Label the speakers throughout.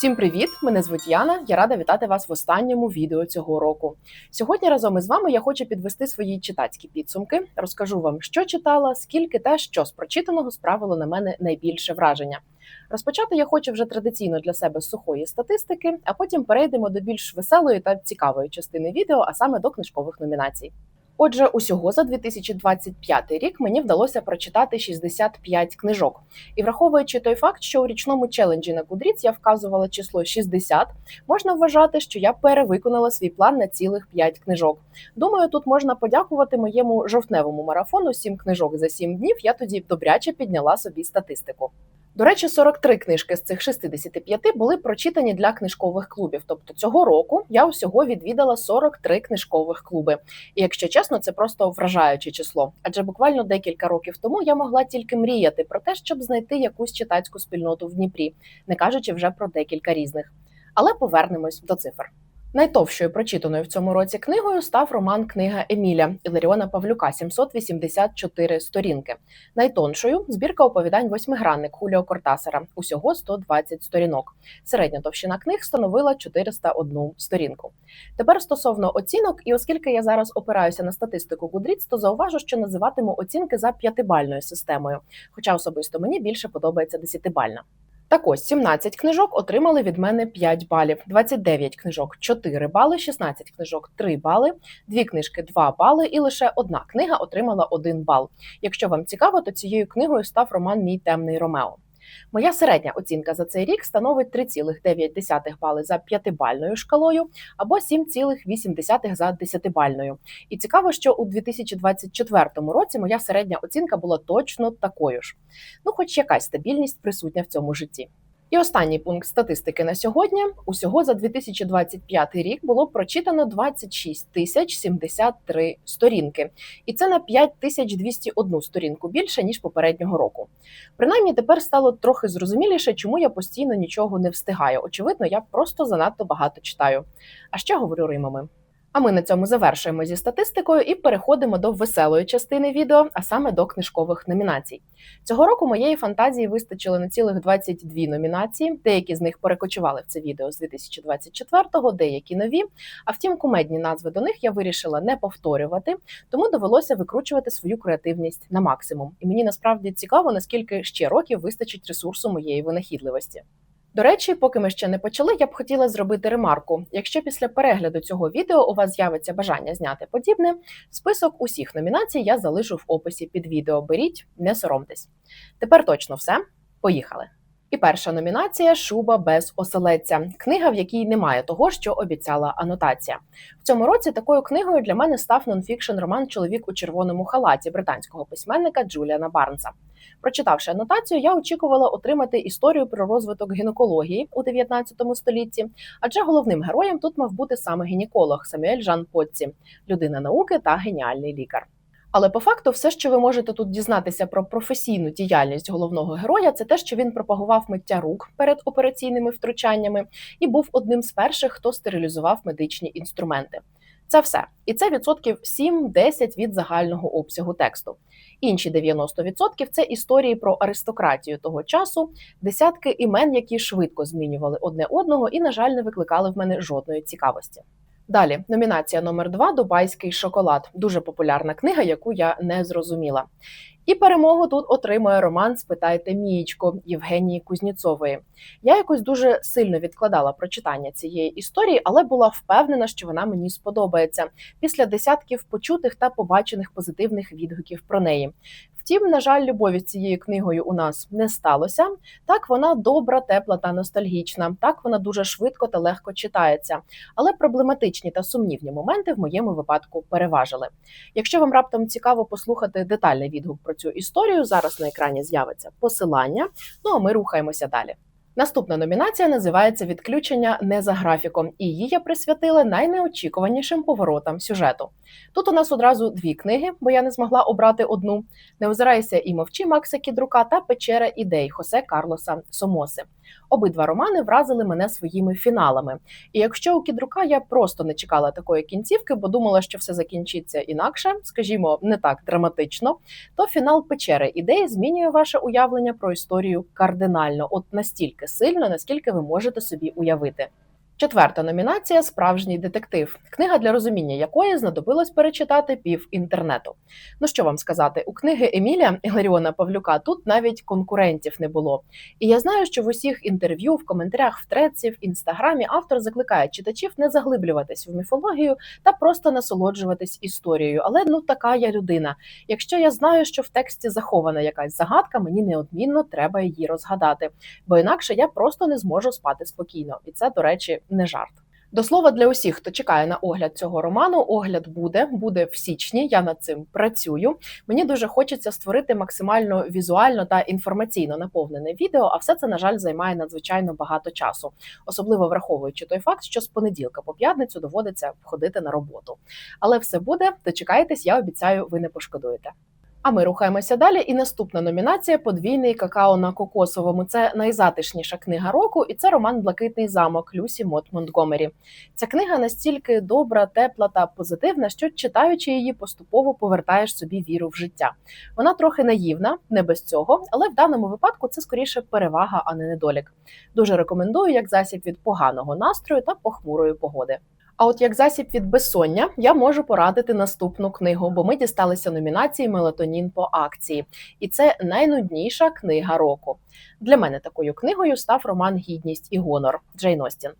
Speaker 1: Всім привіт! Мене звуть Яна. Я рада вітати вас в останньому відео цього року. Сьогодні разом із вами я хочу підвести свої читацькі підсумки. Розкажу вам, що читала, скільки та що з прочитаного справило на мене найбільше враження. Розпочати я хочу вже традиційно для себе з сухої статистики, а потім перейдемо до більш веселої та цікавої частини відео, а саме до книжкових номінацій. Отже, усього за 2025 рік мені вдалося прочитати 65 книжок. І враховуючи той факт, що у річному челенджі на Goodreads я вказувала число 60, можна вважати, що я перевиконала свій план на цілих 5 книжок. Думаю, тут можна подякувати моєму жовтневому марафону 7 книжок за 7 днів. Я тоді добряче підняла собі статистику. До речі, 43 книжки з цих 65 були прочитані для книжкових клубів. Тобто цього року я усього відвідала 43 книжкових клуби. І якщо чесно, це просто вражаюче число. Адже буквально декілька років тому я могла тільки мріяти про те, щоб знайти якусь читацьку спільноту в Дніпрі, не кажучи вже про декілька різних. Але повернемось до цифр. Найтовщою прочитаною в цьому році книгою став роман Книга Еміля Іларіона Павлюка 784 сторінки. Найтоншою збірка оповідань Восьмигранник Хуліо Кортасера, усього 120 сторінок. Середня товщина книг становила 401 сторінку. Тепер стосовно оцінок, і оскільки я зараз опираюся на статистику Goodreads, то зауважу, що називатиму оцінки за п'ятибальною системою. Хоча особисто мені більше подобається десятибальна. Так ось 17 книжок отримали від мене 5 балів, 29 книжок 4 бали, 16 книжок 3 бали, 2 книжки 2 бали, і лише одна книга отримала 1 бал. Якщо вам цікаво, то цією книгою став роман Мій темний Ромео. Моя середня оцінка за цей рік становить 3,9 бали за п'ятибальною шкалою або 7,8 за десятибальною. І цікаво, що у 2024 році моя середня оцінка була точно такою ж. Ну, хоч якась стабільність присутня в цьому житті. І останній пункт статистики на сьогодні: усього за 2025 рік було прочитано 26 тисяч 73 сторінки, і це на 5201 сторінку більше ніж попереднього року. Принаймні, тепер стало трохи зрозуміліше, чому я постійно нічого не встигаю. Очевидно, я просто занадто багато читаю. А ще говорю римами. А ми на цьому завершуємо зі статистикою і переходимо до веселої частини відео, а саме до книжкових номінацій. Цього року моєї фантазії вистачило на цілих 22 номінації. Деякі з них перекочували в це відео з 2024-го, деякі нові. А втім, кумедні назви до них я вирішила не повторювати, тому довелося викручувати свою креативність на максимум. І мені насправді цікаво, наскільки ще років вистачить ресурсу моєї винахідливості. До речі, поки ми ще не почали, я б хотіла зробити ремарку. Якщо після перегляду цього відео у вас з'явиться бажання зняти подібне, список усіх номінацій я залишу в описі під відео. Беріть, не соромтесь. Тепер точно все. Поїхали! І перша номінація Шуба без оселедця. Книга, в якій немає того, що обіцяла анотація. В цьому році такою книгою для мене став нонфікшн роман Чоловік у червоному халаті британського письменника Джуліана Барнса. Прочитавши анотацію, я очікувала отримати історію про розвиток гінекології у 19 столітті, адже головним героєм тут мав бути саме гінеколог Самюель Жан Потці, людина науки та геніальний лікар. Але по факту, все, що ви можете тут дізнатися про професійну діяльність головного героя, це те, що він пропагував миття рук перед операційними втручаннями і був одним з перших, хто стерилізував медичні інструменти. Це все, і це відсотків 7-10 від загального обсягу тексту. Інші 90% – це історії про аристократію того часу, десятки імен, які швидко змінювали одне одного, і, на жаль, не викликали в мене жодної цікавості. Далі номінація номер 2 Дубайський шоколад. Дуже популярна книга, яку я не зрозуміла. І перемогу тут отримує роман Спитайте Мієчко Євгенії Кузніцової. Я якось дуже сильно відкладала прочитання цієї історії, але була впевнена, що вона мені сподобається після десятків почутих та побачених позитивних відгуків про неї. Втім, на жаль, любові цією книгою у нас не сталося. Так, вона добра, тепла та ностальгічна. Так, вона дуже швидко та легко читається, але проблематичні та сумнівні моменти в моєму випадку переважили. Якщо вам раптом цікаво послухати детальний відгук про цю історію, зараз на екрані з'явиться посилання. Ну а ми рухаємося далі. Наступна номінація називається Відключення не за графіком, і її я присвятила найнеочікуванішим поворотам сюжету. Тут у нас одразу дві книги, бо я не змогла обрати одну: Не озирайся і мовчи Макса Кідрука та Печера ідей Хосе Карлоса Сомоси. Обидва романи вразили мене своїми фіналами. І якщо у Кідрука я просто не чекала такої кінцівки, бо думала, що все закінчиться інакше, скажімо, не так драматично, то фінал Печери ідеї змінює ваше уявлення про історію кардинально, от настільки настільки сильно, наскільки ви можете собі уявити. Четверта номінація Справжній детектив. Книга для розуміння якої знадобилось перечитати пів інтернету. Ну що вам сказати, у книги Емілія Іларіона Павлюка тут навіть конкурентів не було. І я знаю, що в усіх інтерв'ю, в коментарях в треці, в інстаграмі автор закликає читачів не заглиблюватись в міфологію та просто насолоджуватись історією. Але ну така я людина. Якщо я знаю, що в тексті захована якась загадка, мені неодмінно треба її розгадати, бо інакше я просто не зможу спати спокійно. І це, до речі, не жарт. До слова, для усіх, хто чекає на огляд цього роману, огляд буде, буде в січні. Я над цим працюю. Мені дуже хочеться створити максимально візуально та інформаційно наповнене відео, а все це, на жаль, займає надзвичайно багато часу, особливо враховуючи той факт, що з понеділка по п'ятницю доводиться входити на роботу. Але все буде. Дочекайтесь, я обіцяю, ви не пошкодуєте. А ми рухаємося далі. І наступна номінація подвійний какао на кокосовому. Це найзатишніша книга року, і це роман Блакитний замок Люсі Мот Монтгомері. Ця книга настільки добра, тепла та позитивна, що читаючи її, поступово повертаєш собі віру в життя. Вона трохи наївна, не без цього, але в даному випадку це скоріше перевага, а не недолік. Дуже рекомендую як засіб від поганого настрою та похмурої погоди. А от як засіб від безсоння я можу порадити наступну книгу, бо ми дісталися номінації Мелатонін по акції, і це найнудніша книга року. Для мене такою книгою став роман Гідність і гонор Джейн Остін.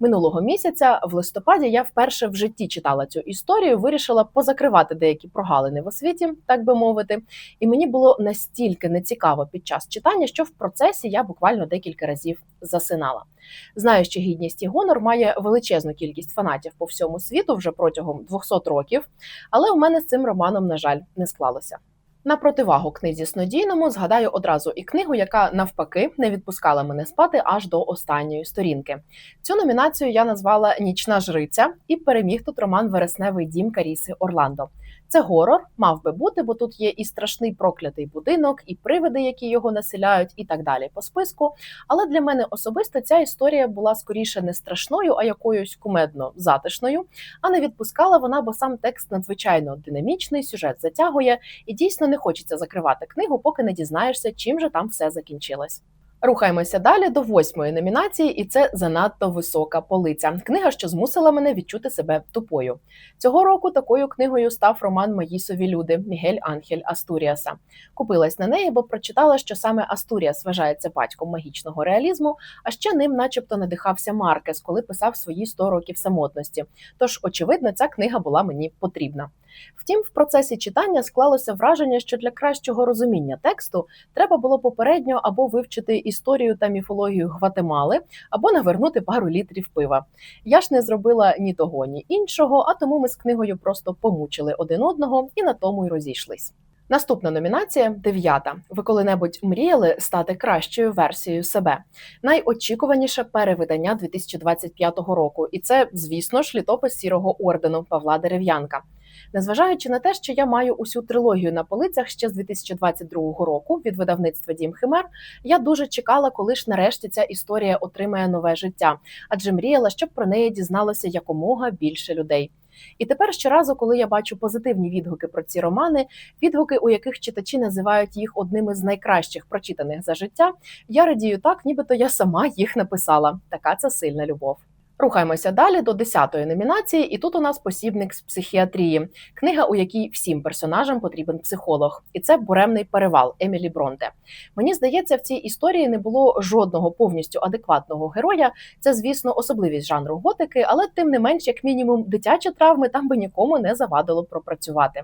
Speaker 1: Минулого місяця в листопаді я вперше в житті читала цю історію, вирішила позакривати деякі прогалини в освіті, так би мовити. І мені було настільки нецікаво під час читання, що в процесі я буквально декілька разів засинала. Знаю, що гідність і гонор має величезну кількість фанатів по всьому світу вже протягом 200 років, але у мене з цим романом, на жаль, не склалося. На противагу книзі снодійному згадаю одразу і книгу, яка навпаки не відпускала мене спати аж до останньої сторінки. Цю номінацію я назвала Нічна жриця і переміг тут роман Вересневий дім Каріси Орландо. Це горор, мав би бути, бо тут є і страшний проклятий будинок, і привиди, які його населяють, і так далі по списку. Але для мене особисто ця історія була скоріше не страшною, а якоюсь кумедно затишною. А не відпускала вона, бо сам текст надзвичайно динамічний, сюжет затягує, і дійсно не хочеться закривати книгу, поки не дізнаєшся, чим же там все закінчилось. Рухаємося далі до восьмої номінації, і це занадто висока полиця. Книга, що змусила мене відчути себе тупою. Цього року такою книгою став роман Мої сові люди Мігель Анхель Астуріаса. Купилась на неї, бо прочитала, що саме Астуріас вважається батьком магічного реалізму, а ще ним, начебто, надихався Маркес, коли писав свої 100 років самотності. Тож, очевидно, ця книга була мені потрібна. Втім, в процесі читання склалося враження, що для кращого розуміння тексту треба було попередньо або вивчити історію та міфологію Гватемали, або навернути пару літрів пива. Я ж не зробила ні того, ні іншого, а тому ми з книгою просто помучили один одного і на тому й розійшлись. Наступна номінація дев'ята. Ви коли-небудь мріяли стати кращою версією себе? Найочікуваніше перевидання 2025 року, і це, звісно ж, літопис сірого ордену Павла Дерев'янка. Незважаючи на те, що я маю усю трилогію на полицях ще з 2022 року від видавництва Дім Химер, я дуже чекала, коли ж нарешті ця історія отримає нове життя, адже мріяла, щоб про неї дізналося якомога більше людей. І тепер щоразу, коли я бачу позитивні відгуки про ці романи, відгуки, у яких читачі називають їх одними з найкращих прочитаних за життя, я радію так, нібито я сама їх написала. Така це сильна любов. Рухаємося далі до 10-ї номінації, і тут у нас посібник з психіатрії, книга, у якій всім персонажам потрібен психолог, і це буремний перевал Емілі Бронте. Мені здається, в цій історії не було жодного повністю адекватного героя. Це, звісно, особливість жанру готики, але тим не менш, як мінімум, дитячі травми там би нікому не завадило пропрацювати.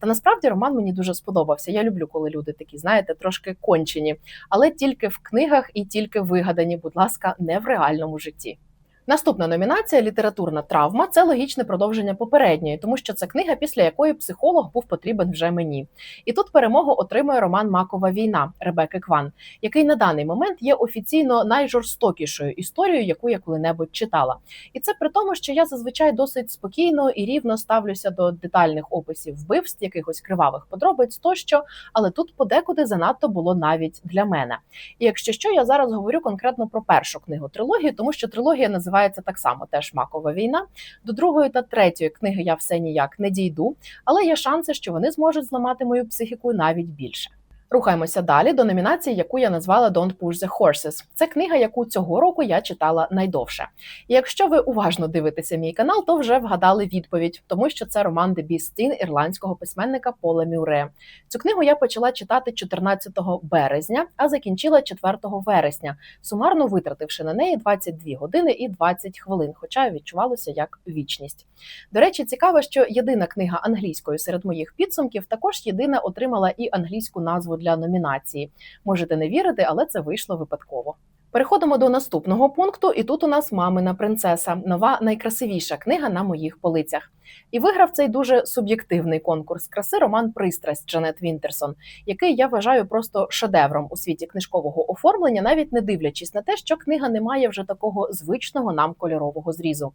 Speaker 1: Та насправді роман мені дуже сподобався. Я люблю, коли люди такі, знаєте, трошки кончені, але тільки в книгах і тільки вигадані, будь ласка, не в реальному житті. Наступна номінація літературна травма це логічне продовження попередньої, тому що це книга, після якої психолог був потрібен вже мені. І тут перемогу отримує роман Макова війна Ребеки Кван, який на даний момент є офіційно найжорстокішою історією, яку я коли-небудь читала. І це при тому, що я зазвичай досить спокійно і рівно ставлюся до детальних описів вбивств, якихось кривавих подробиць тощо, але тут подекуди занадто було навіть для мене. І якщо що, я зараз говорю конкретно про першу книгу трилогії, тому що трилогія називається називається так само теж макова війна. До другої та третьої книги я все ніяк не дійду, але є шанси, що вони зможуть зламати мою психіку навіть більше. Рухаємося далі до номінації, яку я назвала Don't Push the Horses. Це книга, яку цього року я читала найдовше. І якщо ви уважно дивитеся мій канал, то вже вгадали відповідь, тому що це роман «The Beast Teen» ірландського письменника Пола Мюре. Цю книгу я почала читати 14 березня, а закінчила 4 вересня, сумарно витративши на неї 22 години і 20 хвилин, хоча відчувалося як вічність. До речі, цікаво, що єдина книга англійською серед моїх підсумків також єдина отримала і англійську назву для номінації. Можете не вірити, але це вийшло випадково. Переходимо до наступного пункту, і тут у нас мамина принцеса, нова найкрасивіша книга на моїх полицях. І виграв цей дуже суб'єктивний конкурс краси роман Пристрасть Джанет Вінтерсон, який я вважаю просто шедевром у світі книжкового оформлення, навіть не дивлячись на те, що книга не має вже такого звичного нам кольорового зрізу.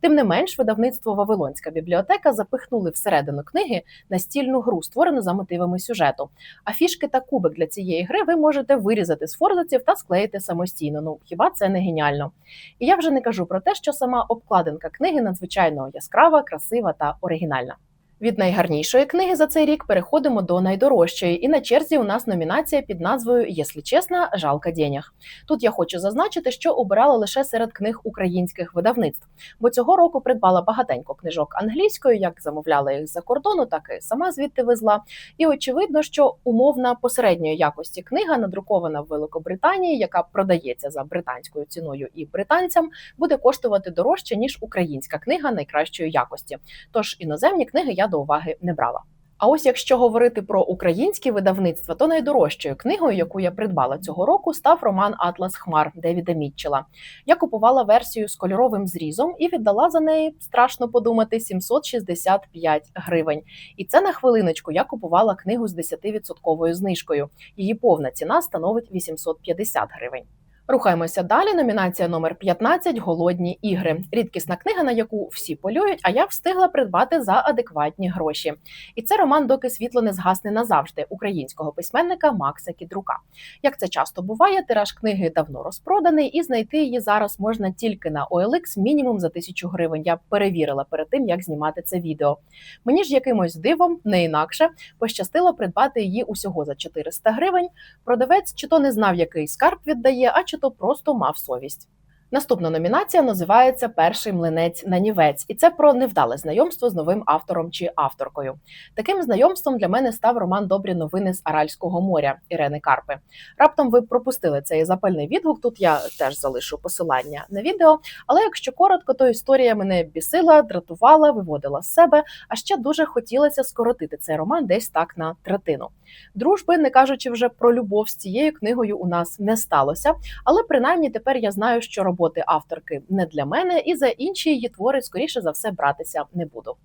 Speaker 1: Тим не менш, видавництво Вавилонська бібліотека запихнули всередину книги настільну гру, створену за мотивами сюжету. А фішки та кубик для цієї гри ви можете вирізати з форзаців та склеїти самостійно. Ну хіба це не геніально? І я вже не кажу про те, що сама обкладинка книги надзвичайно яскрава, красива та оригінальна. Від найгарнішої книги за цей рік переходимо до найдорожчої, і на черзі у нас номінація під назвою «Єслі чесно, жалко денег». Тут я хочу зазначити, що обирала лише серед книг українських видавництв, бо цього року придбала багатенько книжок англійською, як замовляла їх з-за кордону, так і сама звідти везла. І очевидно, що умовна посередньої якості книга, надрукована в Великобританії, яка продається за британською ціною і британцям, буде коштувати дорожче ніж українська книга найкращої якості. Тож іноземні книги я до уваги не брала. А ось якщо говорити про українські видавництва, то найдорожчою книгою, яку я придбала цього року, став роман Атлас Хмар Девіда Мітчела. Я купувала версію з кольоровим зрізом і віддала за неї страшно подумати 765 гривень. І це на хвилиночку я купувала книгу з 10% знижкою. Її повна ціна становить 850 гривень. Рухаємося далі. Номінація номер 15 Голодні ігри. Рідкісна книга, на яку всі полюють, а я встигла придбати за адекватні гроші. І це роман, доки світло не згасне назавжди українського письменника Макса Кідрука. Як це часто буває, тираж книги давно розпроданий, і знайти її зараз можна тільки на OLX мінімум за тисячу гривень. Я перевірила перед тим, як знімати це відео. Мені ж якимось дивом, не інакше, пощастило придбати її усього за 400 гривень. Продавець чи то не знав, який скарб віддає, а чи то просто мав совість. Наступна номінація називається Перший млинець нанівець, і це про невдале знайомство з новим автором чи авторкою. Таким знайомством для мене став роман Добрі новини з Аральського моря Ірени Карпи. Раптом ви пропустили цей запальний відгук. Тут я теж залишу посилання на відео. Але якщо коротко, то історія мене бісила, дратувала, виводила з себе. А ще дуже хотілося скоротити цей роман десь так на третину. Дружби, не кажучи вже про любов з цією книгою, у нас не сталося, але принаймні тепер я знаю, що роботи авторки не для мене, і за інші її твори, скоріше за все, братися не буду.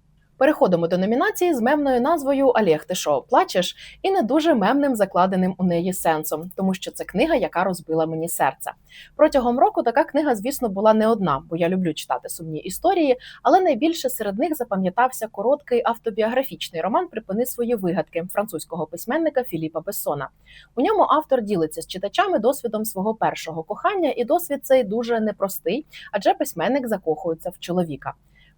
Speaker 1: Переходимо до номінації з мемною назвою Олег, ти що, плачеш? і не дуже мемним закладеним у неї сенсом, тому що це книга, яка розбила мені серце. Протягом року така книга, звісно, була не одна, бо я люблю читати сумні історії, але найбільше серед них запам'ятався короткий автобіографічний роман Припини свої вигадки французького письменника Філіпа Бессона. У ньому автор ділиться з читачами досвідом свого першого кохання, і досвід цей дуже непростий, адже письменник закохується в чоловіка.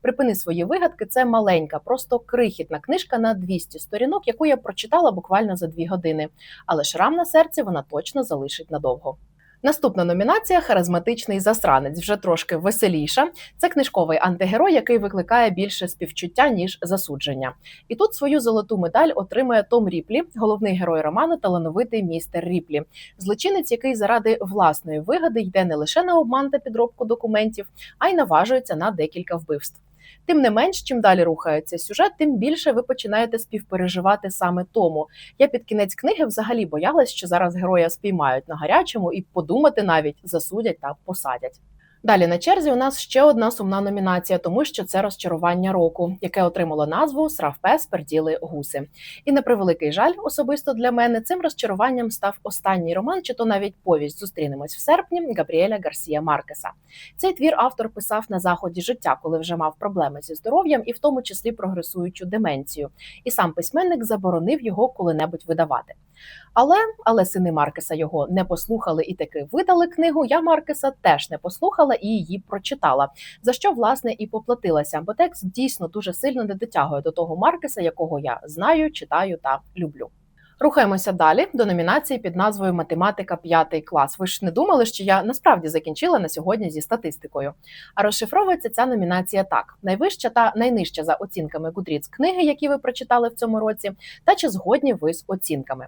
Speaker 1: Припини свої вигадки. Це маленька, просто крихітна книжка на 200 сторінок, яку я прочитала буквально за дві години. Але шрам на серці вона точно залишить надовго. Наступна номінація харизматичний засранець, вже трошки веселіша. Це книжковий антигерой, який викликає більше співчуття ніж засудження. І тут свою золоту медаль отримує Том Ріплі, головний герой роману, талановитий містер Ріплі, злочинець, який заради власної вигоди йде не лише на обман та підробку документів, а й наважується на декілька вбивств. Тим не менш, чим далі рухається сюжет, тим більше ви починаєте співпереживати саме тому. Я під кінець книги взагалі боялась, що зараз героя спіймають на гарячому і подумати навіть засудять та посадять. Далі на черзі у нас ще одна сумна номінація, тому що це розчарування року, яке отримало назву Сравпес перділи гуси. І на превеликий жаль, особисто для мене цим розчаруванням став останній роман, чи то навіть повість зустрінемось в серпні Габріеля Гарсія Маркеса. Цей твір автор писав на заході життя, коли вже мав проблеми зі здоров'ям і в тому числі прогресуючу деменцію. І сам письменник заборонив його коли-небудь видавати. Але але сини Маркеса його не послухали і таки видали книгу. Я Маркеса теж не послухала і її прочитала. За що власне і поплатилася, бо текст дійсно дуже сильно не дотягує до того Маркеса, якого я знаю, читаю та люблю. Рухаємося далі до номінації під назвою Математика 5 клас. Ви ж не думали, що я насправді закінчила на сьогодні зі статистикою. А розшифровується ця номінація так: найвища та найнижча за оцінками Гудріц книги, які ви прочитали в цьому році, та чи згодні ви з оцінками.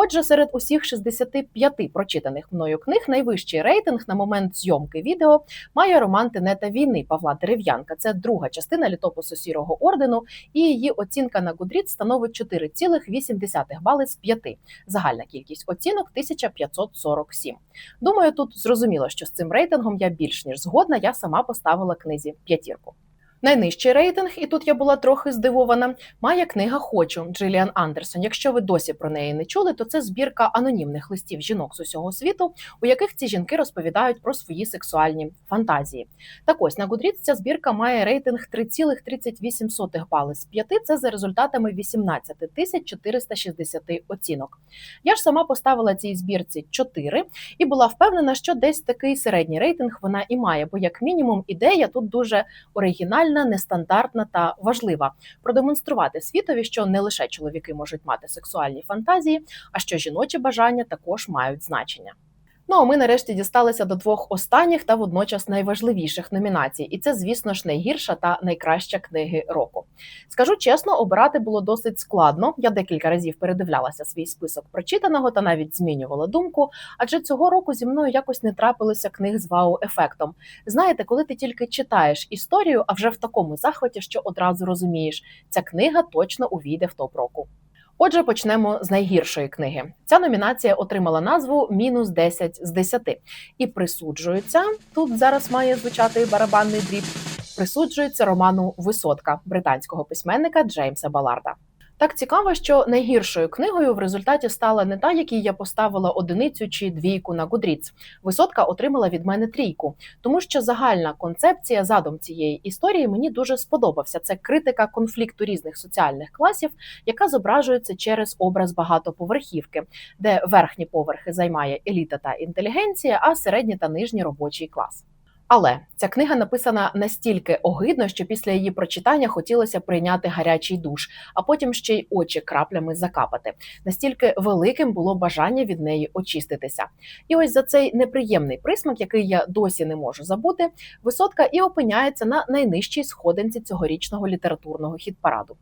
Speaker 1: Отже, серед усіх 65 прочитаних мною книг найвищий рейтинг на момент зйомки відео має роман Тенета війни Павла Дерев'янка. Це друга частина літопису сірого ордену, і її оцінка на Goodreads становить 4,8 бали з 5. Загальна кількість оцінок 1547. Думаю, тут зрозуміло, що з цим рейтингом я більш ніж згодна. Я сама поставила книзі п'ятірку. Найнижчий рейтинг, і тут я була трохи здивована. Має книга Хочу Джиліан Андерсон. Якщо ви досі про неї не чули, то це збірка анонімних листів жінок з усього світу, у яких ці жінки розповідають про свої сексуальні фантазії. Так ось на Goodreads ця збірка має рейтинг 3,38 бали з 5. Це за результатами 18 тисяч 460 оцінок. Я ж сама поставила цій збірці 4 і була впевнена, що десь такий середній рейтинг вона і має, бо як мінімум ідея тут дуже оригінальна оригінальна, нестандартна та важлива продемонструвати світові, що не лише чоловіки можуть мати сексуальні фантазії, а що жіночі бажання також мають значення. Ну а ми нарешті дісталися до двох останніх та водночас найважливіших номінацій, і це, звісно ж, найгірша та найкраща книги року. Скажу чесно, обирати було досить складно. Я декілька разів передивлялася свій список прочитаного та навіть змінювала думку. Адже цього року зі мною якось не трапилося книг з вау-ефектом. Знаєте, коли ти тільки читаєш історію, а вже в такому захваті, що одразу розумієш, ця книга точно увійде в топ року. Отже, почнемо з найгіршої книги. Ця номінація отримала назву Мінус 10 з 10 і присуджується тут. Зараз має звучати барабанний дріб. Присуджується роману Висотка британського письменника Джеймса Баларда. Так цікаво, що найгіршою книгою в результаті стала не та, якій я поставила одиницю чи двійку на Goodreads. Висотка отримала від мене трійку, тому що загальна концепція задум цієї історії мені дуже сподобався. Це критика конфлікту різних соціальних класів, яка зображується через образ багатоповерхівки, де верхні поверхи займає еліта та інтелігенція, а середній та нижній робочий клас. Але ця книга написана настільки огидно, що після її прочитання хотілося прийняти гарячий душ, а потім ще й очі краплями закапати. Настільки великим було бажання від неї очиститися. І ось за цей неприємний присмак, який я досі не можу забути, висотка і опиняється на найнижчій сходинці цьогорічного літературного хіт-параду.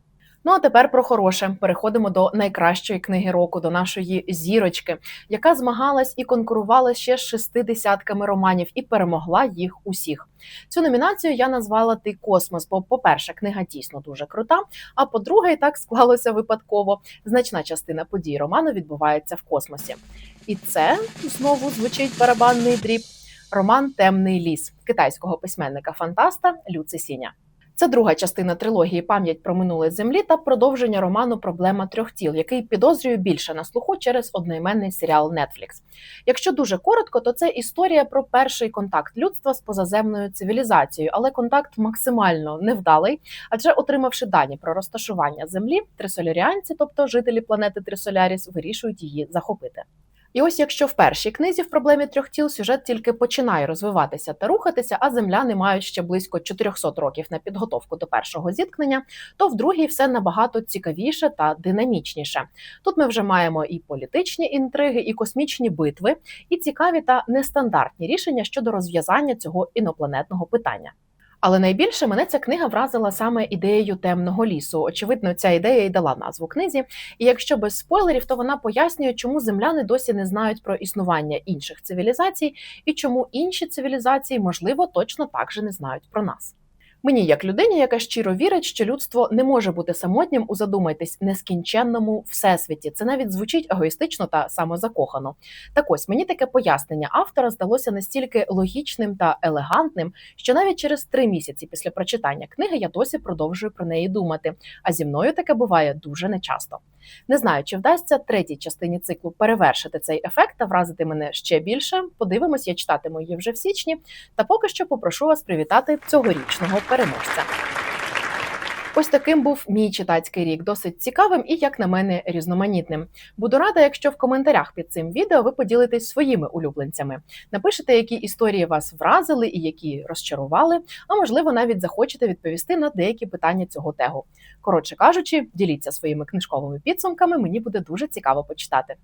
Speaker 1: Ну а тепер про хороше переходимо до найкращої книги року, до нашої зірочки, яка змагалась і конкурувала ще з шести десятками романів і перемогла їх усіх. Цю номінацію я назвала Ти космос. Бо, по-перше, книга дійсно дуже крута. А по-друге, і так склалося випадково. Значна частина подій роману відбувається в космосі. І це знову звучить барабанний дріб. Роман Темний ліс китайського письменника фантаста Люци Сіня. Це друга частина трилогії Пам'ять про минуле землі та продовження роману Проблема трьох тіл, який підозрюю більше на слуху через одноіменний серіал Netflix. Якщо дуже коротко, то це історія про перший контакт людства з позаземною цивілізацією, але контакт максимально невдалий, адже отримавши дані про розташування землі, трисоляріанці, тобто жителі планети Трисоляріс, вирішують її захопити. І ось якщо в першій книзі в проблемі трьох тіл сюжет тільки починає розвиватися та рухатися, а земляни мають ще близько 400 років на підготовку до першого зіткнення, то в другій все набагато цікавіше та динамічніше. Тут ми вже маємо і політичні інтриги, і космічні битви, і цікаві та нестандартні рішення щодо розв'язання цього інопланетного питання. Але найбільше мене ця книга вразила саме ідеєю темного лісу. Очевидно, ця ідея і дала назву книзі. І якщо без спойлерів, то вона пояснює, чому земляни досі не знають про існування інших цивілізацій і чому інші цивілізації, можливо, точно так же не знають про нас. Мені, як людині, яка щиро вірить, що людство не може бути самотнім у задумайтесь нескінченному всесвіті. Це навіть звучить егоїстично та самозакохано. Так ось мені таке пояснення автора здалося настільки логічним та елегантним, що навіть через три місяці після прочитання книги я досі продовжую про неї думати. А зі мною таке буває дуже нечасто. Не знаю, чи вдасться третій частині циклу перевершити цей ефект та вразити мене ще більше. Подивимось, я читатиму її вже в січні. Та поки що попрошу вас привітати цьогорічного переможця. Ось таким був мій читацький рік, досить цікавим і, як на мене, різноманітним. Буду рада, якщо в коментарях під цим відео ви поділитесь своїми улюбленцями. Напишете, які історії вас вразили і які розчарували, а можливо, навіть захочете відповісти на деякі питання цього тегу. Коротше кажучи, діліться своїми книжковими підсумками, мені буде дуже цікаво почитати.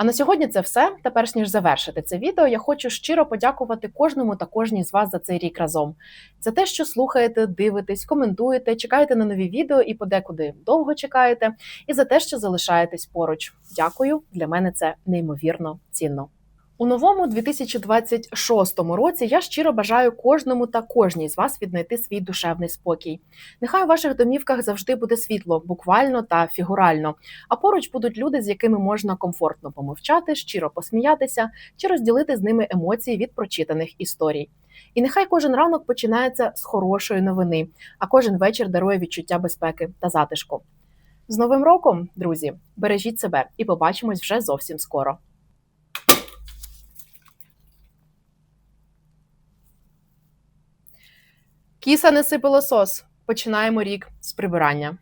Speaker 1: А на сьогодні це все. Тепер ніж завершити це відео, я хочу щиро подякувати кожному та кожній з вас за цей рік разом. За те, що слухаєте, дивитесь, коментуєте, чекаєте на нові відео і подекуди довго чекаєте, і за те, що залишаєтесь поруч. Дякую, для мене це неймовірно цінно. У новому 2026 році я щиро бажаю кожному та кожній з вас віднайти свій душевний спокій. Нехай у ваших домівках завжди буде світло, буквально та фігурально. А поруч будуть люди, з якими можна комфортно помовчати, щиро посміятися чи розділити з ними емоції від прочитаних історій. І нехай кожен ранок починається з хорошої новини, а кожен вечір дарує відчуття безпеки та затишку. З Новим роком, друзі, бережіть себе і побачимось вже зовсім скоро. Кіса неси пилосос. Починаємо рік з прибирання.